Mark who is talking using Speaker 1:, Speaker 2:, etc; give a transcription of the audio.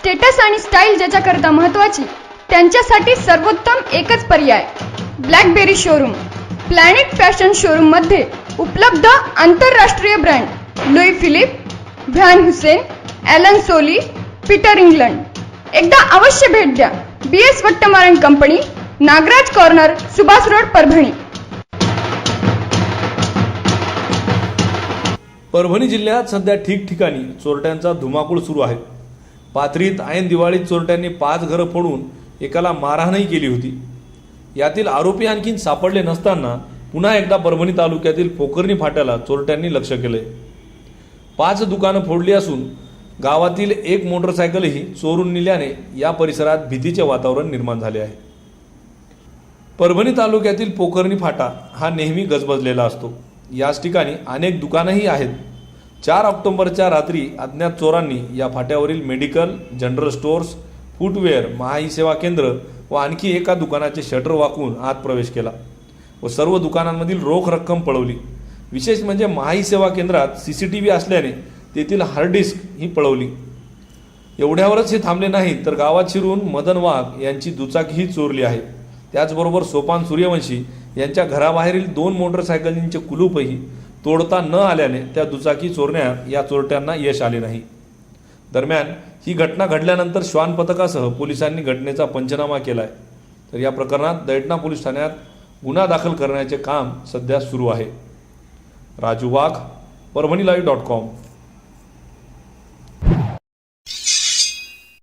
Speaker 1: Status आणि style ज्याच्याकरता महत्वाची त्यांच्यासाठी सर्वोत्तम एकच पर्याय ब्लॅकबेरी शोरूम. प्लॅनेट फॅशन शोरूममध्ये उपलब्ध आंतरराष्ट्रीय brand Louis Philippe Van Heusen Allen Solly Peter England. एकदा अवश्य भेट द्या. B S Vattamaran company Nagraj corner Subhash road Parbhani.
Speaker 2: Parbhani जिल्ह्यात सध्या ठिकठिकाणी चोरट्यांचा धुमाकूळ सुरू आहे. पाथरीत ऐन दिवाळीत चोरट्यांनी पाच घरं फोडून एकाला मारहाणही केली होती. यातील आरोपी आणखीन सापडले नसताना पुन्हा एकदा परभणी तालुक्यातील पोखर्णी फाट्याला चोरट्यांनी लक्ष केले पाच दुकानं फोडली असून गावातील एक मोटरसायकलही चोरून नेल्याने या परिसरात भीतीचे वातावरण निर्माण झाले आहे. परभणी तालुक्यातील पोखर्णी फाटा हा नेहमी गजबजलेला असतो. याच ठिकाणी अनेक दुकानंही आहेत. चार ऑक्टोबरच्या रात्री अज्ञात चोरांनी या फाट्यावरील मेडिकल जनरल स्टोअर्स फूटवेअर महाई सेवा केंद्र व आणखी एका दुकानाचे शटर वाकून आत प्रवेश केला व सर्व दुकानांमधील रोख रक्कम पळवली. विशेष म्हणजे महाई सेवा केंद्रात सी सी टी व्ही असल्याने तेथील हार्ड डिस्क ही पळवली. एवढ्यावरच हे थांबले नाही तर गावात शिरून मदन वाघ यांची दुचाकीही चोरली आहे. त्याचबरोबर सोपान सूर्यवंशी यांच्या घराबाहेरील दोन मोटरसायकलींचे कुलूपही तोडता न आल्याने त्या दुचाकी चोरण्यात या चोरट्यांना यश आले नाही. दरम्यान ही घटना घडल्यानंतर श्वान पथकासह पोलिसांनी घटनेचा पंचनामा केला आहे तर या प्रकरणात दैटणा पोलीस ठाण्यात गुन्हा दाखल करण्याचे काम सध्या सुरू आहे. Raju Wagh Parbhani live dot com